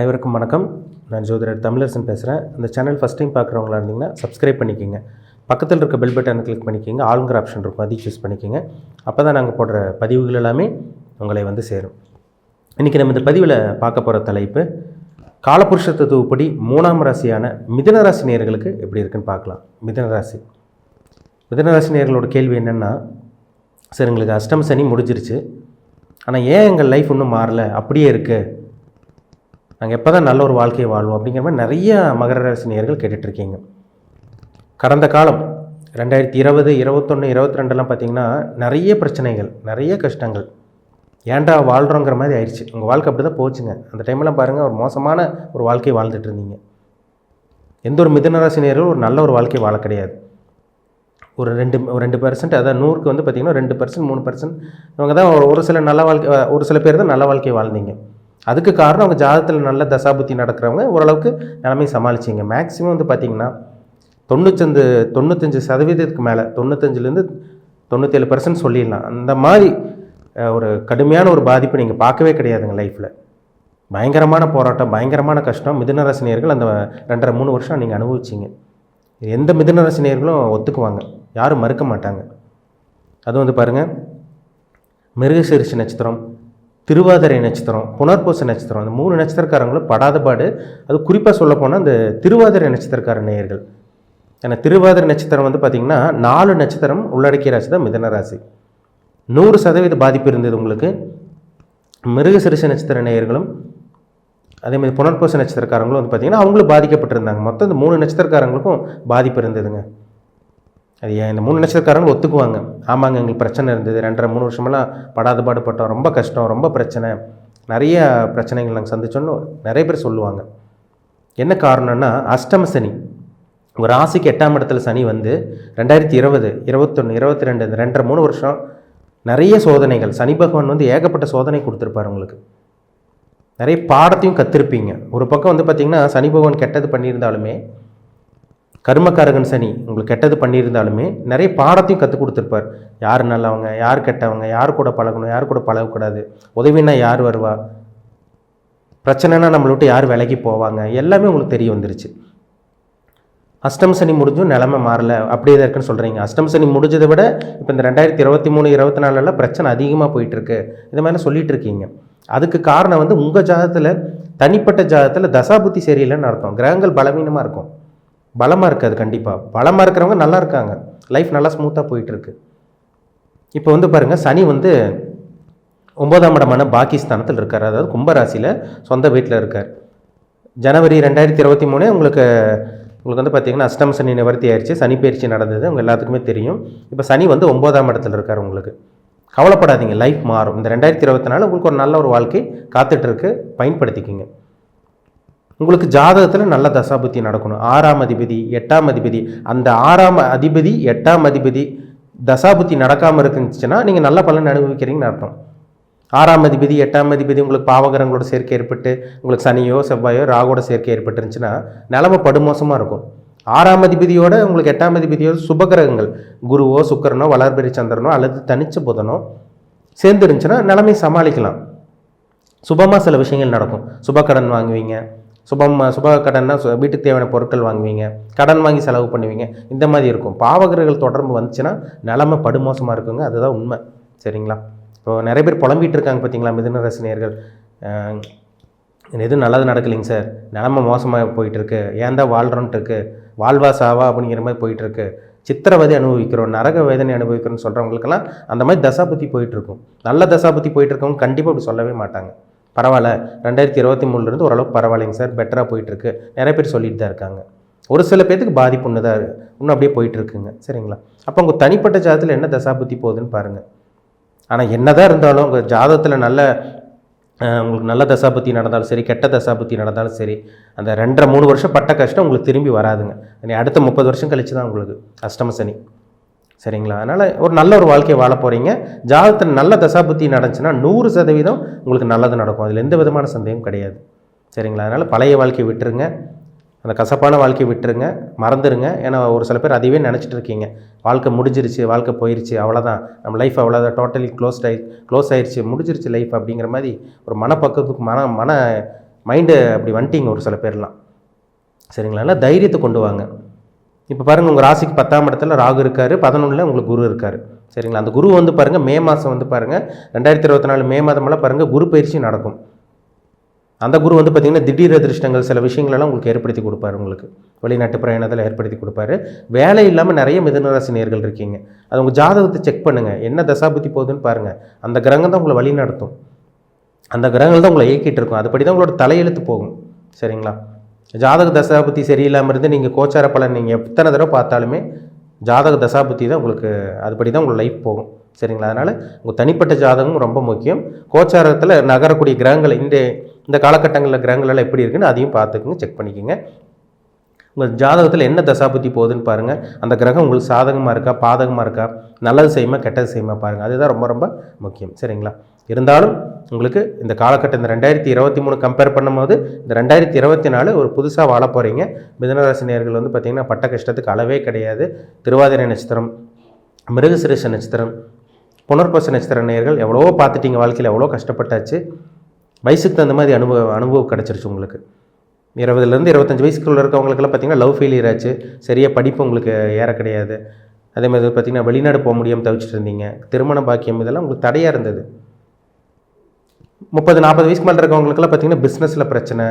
அனைவருக்கும் வணக்கம். நான் ஜோதிடர் தமிழரசன் பேசுகிறேன் இந்த சேனல் ஃபஸ்ட் டைம் பார்க்குறவங்களா இருந்தீங்கன்னா சப்ஸ்கிரைப் பண்ணிக்கிங்க. பக்கத்தில் இருக்க பெல் பட்டனை கிளிக் பண்ணிக்கோங்க. ஆளுங்கிற ஆப்ஷன் இருக்கும். அதையும் சூஸ் பண்ணிக்கோங்க. அப்போ தான் நாங்கள் போடுற பதிவுகள் எல்லாமே உங்களை வந்து சேரும். இன்றைக்கி நம்ம இந்த பதிவில் பார்க்க போகிற தலைப்பு காலபுருஷ தத்துவப்படி மூணாம் ராசியான மிதன ராசி நேர்களுக்கு எப்படி இருக்குன்னு பார்க்கலாம். மிதன ராசி. மிதன ராசி நேர்களோட கேள்வி என்னென்னா சார் எங்களுக்கு அஷ்டம் சனி முடிஞ்சிருச்சு. ஆனால் ஏன் எங்கள் லைஃப் இன்னும் மாறலை? அப்படியே இருக்குது நாங்கள் எப்போ தான் நல்ல ஒரு வாழ்க்கையை வாழ்வோம் அப்படிங்கிற மாதிரி நிறைய மகர ராசி நேர்கள் கேட்டுட்ருக்கீங்க. கடந்த காலம் ரெண்டாயிரத்தி இருபது இருபத்தொன்று இருபத்தி ரெண்டுலாம் பார்த்தீங்கன்னா நிறைய பிரச்சனைகள் நிறைய கஷ்டங்கள். ஏன்டா வாழ்கிறோங்கிற மாதிரி ஆயிடுச்சு. உங்கள் வாழ்க்கை அப்படி தான் போச்சுங்க. அந்த டைம்லாம் பாருங்கள் ஒரு மோசமான ஒரு வாழ்க்கையை வாழ்ந்துட்டு இருந்தீங்க. எந்த ஒரு மிதனராசினியர்களும் ஒரு நல்ல ஒரு வாழ்க்கையை வாழ கிடையாது. ஒரு ரெண்டு ஒரு ரெண்டு பர்சன்ட் அதாவது நூறுக்கு வந்து பார்த்திங்கன்னா ரெண்டு பர்சன்ட் மூணு பர்சன்ட் இவங்க தான் ஒரு சில நல்ல வாழ்க்கை ஒரு சில பேர் தான் நல்ல வாழ்க்கையை வாழ்ந்தீங்க. அதுக்கு காரணம் அவங்க ஜாதகத்தில் நல்ல தசாபுத்தி நடக்கிறவங்க ஓரளவுக்கு நிலைமை சமாளிச்சிங்க. மேக்ஸிமம் வந்து பார்த்திங்கன்னா தொண்ணூத்தஞ்சு தொண்ணூத்தஞ்சு சதவீதத்துக்கு மேலே தொண்ணூத்தஞ்சுலேருந்து தொண்ணூற்றேழு பர்சன்ட் சொல்லிடலாம். அந்த மாதிரி ஒரு கடுமையான ஒரு பாதிப்பு நீங்கள் பார்க்கவே கிடையாதுங்க லைஃப்பில் பயங்கரமான போராட்டம் பயங்கரமான கஷ்டம். மிதுனரசினியர்கள் அந்த ரெண்டரை மூணு வருஷம் நீங்கள் அனுபவிச்சிங்க. எந்த மிதுனரசினியர்களும் ஒத்துக்குவாங்க. யாரும் மறுக்க மாட்டாங்க. அதுவும் வந்து பாருங்கள் மிருகசீரிஷி நட்சத்திரம் திருவாதிரை நட்சத்திரம் புனர்பூச நட்சத்திரம் அந்த மூணு நட்சத்திரக்காரங்களும் படாத பாடு. அது குறிப்பாக சொல்லப்போனால் அந்த திருவாதிரை நட்சத்திரக்கார நேயர்கள். ஏன்னா திருவாதிரை நட்சத்திரம் வந்து பார்த்திங்கன்னா நாலு நட்சத்திரம் உள்ளடக்கிய ராசி தான் மிதன ராசி. நூறு சதவீத பாதிப்பு இருந்தது உங்களுக்கு. மிருகசிரிச நட்சத்திர நேயர்களும் அதே மாதிரி புனர்பூச நட்சத்திரக்காரங்களும் வந்து பார்த்திங்கன்னா அவங்களும் பாதிக்கப்பட்டிருந்தாங்க. மொத்தம் இந்த மூணு நட்சத்திரக்காரங்களுக்கும் பாதிப்பு இருந்ததுங்க. அது ஏன்? இந்த மூணு நட்சத்திரக்காரங்க ஒத்துக்குவாங்க. ஆமாங்க எங்களுக்கு பிரச்சனை இருந்தது. ரெண்டரை மூணு வருஷமெல்லாம் படாத பாடுபட்டோம் ரொம்ப கஷ்டம் ரொம்ப பிரச்சனை. நிறைய பிரச்சனைகள் நாங்கள் சந்திச்சோன்னு நிறைய பேர் சொல்லுவாங்க. என்ன காரணம்னா அஷ்டம சனி. ஒரு ராசிக்கு எட்டாம் இடத்துல சனி வந்து ரெண்டாயிரத்தி இருபது இருபத்தொன்று இருபத்தி ரெண்டு இந்த ரெண்டரை மூணு வருஷம் நிறைய சோதனைகள். சனி பகவான் வந்து ஏகப்பட்ட சோதனை கொடுத்துருப்பார் உங்களுக்கு. நிறைய பாடத்தையும் கற்றுருப்பீங்க ஒரு பக்கம் வந்து பார்த்திங்கன்னா சனி பகவான் கெட்டது பண்ணியிருந்தாலுமே கர்மக்காரகன் சனி உங்களுக்கு கெட்டது பண்ணியிருந்தாலுமே நிறைய பாடத்தையும் கற்றுக் கொடுத்துருப்பார். யார் நல்லவங்க யார் கெட்டவங்க யார் கூட பழகணும் யார் கூட பழகக்கூடாது உதவினா யார் வருவா? பிரச்சனைனா நம்மளை விட்டு யார் விலகி போவாங்க? எல்லாமே உங்களுக்கு தெரிய வந்துருச்சு. அஷ்டம் சனி முடிஞ்சும் நிலமை மாறலை. அப்படியே தான் இருக்குன்னு சொல்கிறீங்க அஷ்டம் சனி முடிஞ்சதை விட இப்போ இந்த ரெண்டாயிரத்தி இருபத்தி மூணு இருபத்தி நாலுல பிரச்சனை அதிகமாக போயிட்டுருக்கு. இது மாதிரி சொல்லிட்டு இருக்கீங்க. அதுக்கு காரணம் வந்து உங்கள் ஜாதத்தில் தனிப்பட்ட ஜாதத்தில் தசாபுத்தி சரியில்லைன்னு அர்த்தம். கிரகங்கள் பலவீனமாக இருக்கும். பலமாக இருக்காது கண்டிப்பாக பலமாக இருக்கிறவங்க நல்லா இருக்காங்க. லைஃப் நல்லா ஸ்மூத்தாக போயிட்டுருக்கு. இப்போ வந்து பாருங்கள் சனி வந்து ஒன்பதாம் இடமான பாகிஸ்தானத்தில் இருக்கார். அதாவது கும்பராசியில் சொந்த வீட்டில் இருக்கார். ஜனவரி ரெண்டாயிரத்தி இருபத்தி மூணு உங்களுக்கு உங்களுக்கு வந்து பார்த்தீங்கன்னா அஷ்டம் சனி நிவர்த்தி ஆயிடுச்சு சனி பயிற்சி நடந்தது உங்கள் எல்லாத்துக்குமே தெரியும். இப்போ சனி வந்து ஒன்பதாம் இடத்துல இருக்கார் உங்களுக்கு. கவலைப்படாதீங்க லைஃப் மாறும். இந்த ரெண்டாயிரத்தி இருபத்தி நாலு உங்களுக்கு ஒரு நல்ல ஒரு வாழ்க்கை காத்துட்ருக்கு பயன்படுத்திக்கிங்க. உங்களுக்கு ஜாதகத்தில் நல்ல தசாபுத்தி நடக்கணும். ஆறாம் அதிபதி எட்டாம் அதிபதி அந்த ஆறாம் அதிபதி எட்டாம் அதிபதி தசாபுத்தி நடக்காமல் இருந்துச்சுன்னா நீங்கள் நல்ல பலன் அனுபவிக்கிறீங்கன்னு அர்த்தம். ஆறாம் அதிபதி எட்டாம் அதிபதி உங்களுக்கு பாவகரங்களோட சேர்க்கை ஏற்பட்டு உங்களுக்கு சனியோ செவ்வாயோ ராகோட சேர்க்கை ஏற்பட்டுருந்துச்சுன்னா நிலமை படுமோசமாக இருக்கும். ஆறாம் அதிபதியோட உங்களுக்கு எட்டாம் அதிபதியோட சுபகிரகங்கள் குருவோ சுக்கரனோ வளர்பெரி சந்திரனோ அல்லது தனிச்ச புதனோ சேர்ந்துருந்துச்சுன்னா நிலைமை சமாளிக்கலாம். சுபமாக சில விஷயங்கள் நடக்கும். சுபக்கடன் வாங்குவீங்க. சுபம் சுப கடன்னா சு- வீட்டுக்கு தேவையான பொருட்கள் வாங்குவீங்க கடன் வாங்கி செலவு பண்ணுவீங்க. இந்த மாதிரி இருக்கும். பாவகர்கள் தொடர்பு வந்துச்சுன்னா நிலமை படுமோசமாக இருக்குங்க. அதுதான் உண்மை. சரிங்களா? இப்போது நிறைய பேர் புலம்பிட்டு இருக்காங்க பார்த்தீங்களா மிதுன ரசினியர்கள். எதுவும் நல்லது நடக்கலைங்க சார். நிலமை மோசமாக போயிட்டுருக்கு. ஏன் தான் வாழ்கிறோன்ட்டு இருக்குது வாழ்வா சாவா அப்படிங்கிற மாதிரி போயிட்டுருக்கு. சித்திரவதை அனுபவிக்கிறோம். நரக வேதனை அனுபவிக்கிறோம்னு சொல்கிறவங்களுக்கெல்லாம் அந்த மாதிரி தசாபுத்தி போயிட்டுருக்கும். நல்ல தசாபுத்தி போயிட்டுருக்கவங்க கண்டிப்பாக அப்படி சொல்லவே மாட்டாங்க. பரவாயில்ல. ரெண்டாயிரத்தி இருபத்தி மூணுலேருந்து ஓரளவுக்கு பரவாயில்லைங்க சார். பெட்டராக போயிட்டுருக்கு. நிறைய பேர் சொல்லிட்டு தான் இருக்காங்க. ஒரு சில பேர்த்துக்கு பாதிப்பு ஒன்று தான் இருக்கு. இன்னும் அப்படியே போயிட்டுருக்குங்க. சரிங்களா? அப்போ உங்கள் தனிப்பட்ட ஜாதத்தில் என்ன தசாபுத்தி போகுதுன்னு பாருங்கள் ஆனால் என்னதான் இருந்தாலும் உங்கள் ஜாதகத்தில் நல்ல உங்களுக்கு நல்ல தசாபத்தி நடந்தாலும் சரி கெட்ட தசாபத்தி நடந்தாலும் சரி அந்த ரெண்டரை மூணு வருஷம் பட்ட கஷ்டம் உங்களுக்கு திரும்பி வராதுங்க. அடுத்த முப்பது வருஷம் கழிச்சு தான் உங்களுக்கு அஷ்டம சனி. சரிங்களா? அதனால் ஒரு நல்ல ஒரு வாழ்க்கையை வாழ போகிறீங்க ஜாதகத்தில் நல்ல தசாபுத்தி நடந்துச்சுன்னா நூறு சதவீதம் உங்களுக்கு நல்லது நடக்கும். அதில் எந்த விதமான சந்தேகம் கிடையாது. சரிங்களா? அதனால் பழைய வாழ்க்கையை விட்டுருங்க. அந்த கசப்பான வாழ்க்கையை விட்டுருங்க. மறந்துடுங்க ஏன்னா ஒரு சில பேர் அதையே நினச்சிட்டு இருக்கீங்க. வாழ்க்கை முடிஞ்சிருச்சு வாழ்க்கை போயிருச்சு அவ்வளோதான் நம்ம லைஃப் அவ்வளோதான் டோட்டலி க்ளோஸ்ட் ஆயி க்ளோஸ் ஆயிடுச்சு முடிஞ்சிருச்சு லைஃப் அப்படிங்கிற மாதிரி ஒரு மனப்பக்கத்துக்கு மன மன மைண்டு அப்படி வந்துட்டீங்க ஒரு சில பேர்லாம். சரிங்களா? தைரியத்தை கொண்டு வாங்க. இப்போ பாருங்கள் உங்கள் ராசிக்கு பத்தாம் இடத்துல ராகு இருக்கார் பதினொன்றில் உங்களுக்கு குரு இருக்கார். சரிங்களா? அந்த குரு வந்து பாருங்கள் மே மாதம் வந்து பாருங்கள் ரெண்டாயிரத்தி இருபத்தி நாலு மே மாதமெல்லாம் பாருங்கள் குரு பயிற்சி நடக்கும். அந்த குரு வந்து பார்த்திங்கன்னா திடீர் அதிர்ஷ்டங்கள் சில விஷயங்களெல்லாம் உங்களுக்கு ஏற்படுத்தி கொடுப்பாரு உங்களுக்கு. வெளிநாட்டு பிரயாணத்தில் ஏற்படுத்தி கொடுப்பாரு. வேலை இல்லாமல் நிறைய மிதனராசி நேர்கள் இருக்கீங்க. அது உங்கள் ஜாதகத்தை செக் பண்ணுங்கள் என்ன தசாபுத்தி போகுதுன்னு பாருங்கள் அந்த கிரகம் தான் உங்களை வழி நடத்தும். அந்த கிரகங்கள் தான் உங்களை இயக்கிட்டு இருக்கும். அதுபடி தான் உங்களோட தலையெழுத்து போகும். சரிங்களா? ஜாதக தசாபுத்தி சரியில்லாமல் இருந்து நீங்கள் கோச்சார பலன் நீங்கள் எத்தனை தடவை பார்த்தாலுமே ஜாதக தசாபுத்தி தான் உங்களுக்கு அதுபடி தான் உங்கள் லைஃப் போகும். சரிங்களா? அதனால் உங்கள் தனிப்பட்ட ஜாதகமும் ரொம்ப முக்கியம். கோச்சாரத்தில் நகரக்கூடிய கிரகங்கள் இந்த இந்த காலகட்டங்களில் கிரகங்களெல்லாம் எப்படி இருக்குன்னு அதையும் பார்த்துக்குங்க செக் பண்ணிக்கோங்க. உங்கள் ஜாதகத்தில் என்ன தசாபுத்தி போகுதுன்னு பாருங்கள் அந்த கிரகம் உங்களுக்கு சாதகமாக இருக்கா பாதகமாக இருக்கா? நல்லது செய்யுமா கெட்டது செய்யுமா பாருங்கள் அதுதான் ரொம்ப ரொம்ப முக்கியம். சரிங்களா? இருந்தாலும் உங்களுக்கு இந்த காலகட்டம் இந்த ரெண்டாயிரத்தி இருபத்தி மூணு கம்பேர் பண்ணும்போது இந்த ரெண்டாயிரத்தி இருபத்தி நாலு ஒரு புதுசாக வாழ போகிறீங்க மிதனராசி நேர்கள் வந்து பார்த்திங்கன்னா பட்ட கஷ்டத்துக்கு அளவே கிடையாது. திருவாதிரை நட்சத்திரம் மிருகசிரேஷ நட்சத்திரம் புனர்பச நட்சத்திர நேர்கள் எவ்வளவோ பார்த்துட்டீங்க வாழ்க்கையில் எவ்வளோ கஷ்டப்பட்டாச்சு. வயசுக்கு தகுந்த மாதிரி அனுபவ அனுபவம் கிடச்சிருச்சு உங்களுக்கு. இருபதுலேருந்து இருபத்தஞ்சி வயசுக்குள்ள இருக்கவங்களுக்கெல்லாம் பார்த்தீங்கன்னா லவ் ஃபெயிலியர் ஆச்சு. சரியாக படிப்பு உங்களுக்கு ஏற கிடையாது. அதே மாதிரி பார்த்திங்கன்னா வெளிநாடு போக முடியாமல் தவிச்சிட்டு இருந்தீங்க. திருமண பாக்கியம் இதெல்லாம் உங்களுக்கு தடையாக இருந்தது. முப்பது நாற்பது வயசுக்கு மேலே இருக்கவங்களுக்குலாம் பார்த்தீங்கன்னா பிஸ்னஸில் பிரச்சனை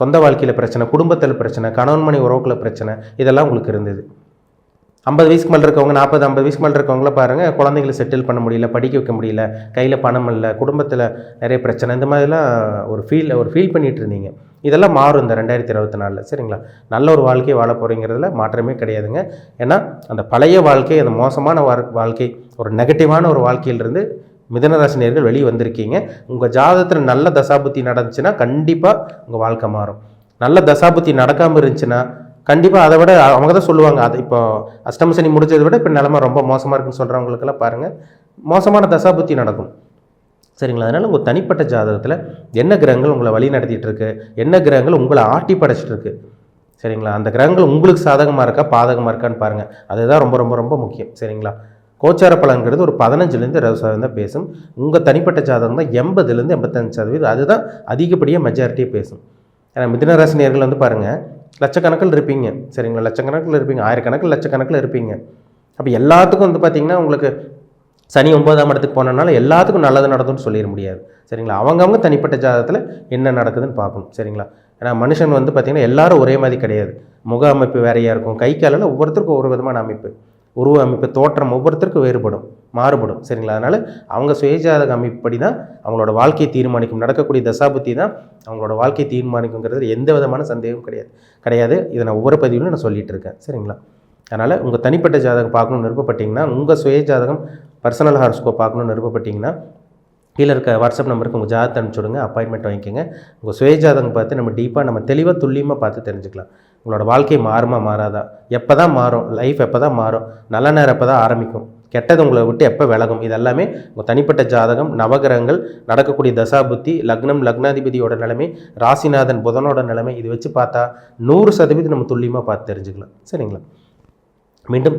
சொந்த வாழ்க்கையில் பிரச்சனை குடும்பத்தில் பிரச்சனை கணவன் மணி உறவுக்குள்ள பிரச்சனை இதெல்லாம் உங்களுக்கு இருந்தது. ஐம்பது வயசுக்கு மேலே இருக்கவங்க நாற்பது ஐம்பது வயசுக்கு மேலே இருக்கவங்கள பாருங்கள் குழந்தைகளை செட்டில் பண்ண முடியல படிக்க வைக்க முடியல கையில் பணம் இல்லை குடும்பத்தில் நிறைய பிரச்சனை இந்த மாதிரிலாம் ஒரு ஃபீல் ஒரு ஃபீல் பண்ணிகிட்டு இருந்தீங்க. இதெல்லாம் மாறும் இந்த ரெண்டாயிரத்தி இருபத்தி நாலில் சரிங்களா? நல்ல ஒரு வாழ்க்கையை வாழ போகிறீங்கிறதுல மாற்றமே கிடையாதுங்க. ஏன்னா அந்த பழைய வாழ்க்கை அந்த மோசமான வாழ்க்கை ஒரு நெகட்டிவான ஒரு வாழ்க்கையிலிருந்து மிதனராசினியர்கள் வெளியே வந்திருக்கீங்க. உங்கள் ஜாதகத்தில் நல்ல தசாபுத்தி நடந்துச்சுன்னா கண்டிப்பாக உங்கள் வாழ்க்கை மாறும். நல்ல தசாபுத்தி நடக்காமல் இருந்துச்சுன்னா கண்டிப்பாக அதை விட அவங்க தான் சொல்லுவாங்க அது இப்போ அஷ்டம சனி முடிஞ்சதை விட இப்போ நிலமை ரொம்ப மோசமாக இருக்குன்னு சொல்கிறவங்களுக்கெல்லாம் பாருங்கள் மோசமான தசாபுத்தி நடக்கும். சரிங்களா? அதனால் உங்கள் தனிப்பட்ட ஜாதகத்தில் என்ன கிரகங்கள் உங்களை வழி நடத்திட்டு இருக்கு? என்ன கிரகங்கள் உங்களை ஆட்டி படைச்சிட்டு இருக்கு? சரிங்களா? அந்த கிரகங்கள் உங்களுக்கு சாதகமாக இருக்கா பாதகமாக இருக்கான்னு பாருங்கள் அதுதான் ரொம்ப ரொம்ப ரொம்ப முக்கியம். சரிங்களா? கோச்சார பலன்கிறது ஒரு பதினஞ்சுலேருந்து இருபது சதவீதம் தான் பேசும். உங்கள் தனிப்பட்ட ஜாதகம் தான் எண்பதுலேருந்து எண்பத்தஞ்சு சதவீதம். அதுதான் அதிகப்படியாக மெஜாரிட்டியாக பேசும். ஏன்னா மிதுனராசினியர்கள் வந்து பாருங்கள் லட்சக்கணக்கில் இருப்பீங்க. சரிங்களா? லட்சக்கணக்கில் இருப்பீங்க. ஆயிரக்கணக்கில் லட்சக்கணக்கில் இருப்பீங்க. அப்போ எல்லாத்துக்கும் வந்து பார்த்திங்கன்னா உங்களுக்கு சனி ஒன்பதாம் இடத்துக்கு போனனால எல்லாத்துக்கும் நல்லது நடக்கும்னு சொல்லிட முடியாது. சரிங்களா? அவங்கவுங்க தனிப்பட்ட ஜாதகத்தில் என்ன நடக்குதுன்னு பார்க்கணும். சரிங்களா? ஏன்னா மனுஷன் வந்து பார்த்திங்கன்னா எல்லாரும் ஒரே மாதிரி கிடையாது. முக அமைப்பு வேறையாக இருக்கும். கை காலில் ஒவ்வொருத்தருக்கும் ஒரு விதமான அமைப்பு. உருவ அமைப்பு தோற்றம் ஒவ்வொருத்தருக்கும் வேறுபடும் மாறுபடும் சரிங்களா? அதனால் அவங்க சுயஜாதக அமைப்படி தான் அவங்களோட வாழ்க்கையை தீர்மானிக்கும். நடக்கக்கூடிய தசாபுத்தி தான் அவங்களோட வாழ்க்கையை தீர்மானிக்குங்கிறது எந்த விதமான சந்தேகமும் கிடையாது. கிடையாது. இதை நான் ஒவ்வொரு பதிவிலும் நான் சொல்லிகிட்டு இருக்கேன் சரிங்களா? அதனால் உங்கள் தனிப்பட்ட ஜாதகம் பார்க்கணும்னு விருப்பப்பட்டிங்கன்னா உங்கள் சுய ஜாதகம் பர்சனல் ஹார்ஸ்கோப் பார்க்கணும்னு விருப்பப்பட்டிங்கன்னா கீழே இருக்க வாட்ஸ்அப் நம்பருக்கு உங்கள் ஜாதகத்தை அனுப்பிச்சுடுங்க அப்பாயின்மெண்ட் வாங்கிக்கோங்க. உங்கள் சுய ஜாதகம் பார்த்து நம்ம டீப்பாக நம்ம தெளிவாக துல்லியமாக பார்த்து தெரிஞ்சுக்கலாம். உங்களோட வாழ்க்கை மாறுமா மாறாதா? எப்போ தான் மாறும்? லைஃப் எப்போ தான் மாறும்? நல்ல நேரம் எப்போ தான் ஆரம்பிக்கும்? கெட்டது உங்களை விட்டு எப்போ விலகும்? இதெல்லாமே உங்கள் தனிப்பட்ட ஜாதகம் நவகிரகங்கள் நடக்கக்கூடிய தசாபுத்தி லக்னம் லக்னாதிபதியோட நிலைமை ராசிநாதன் புதனோட நிலைமை இது வச்சு பார்த்தா நூறு சதவீதம் நம்ம துல்லியமாக பார்த்து தெரிஞ்சுக்கலாம். சரிங்களா? மீண்டும்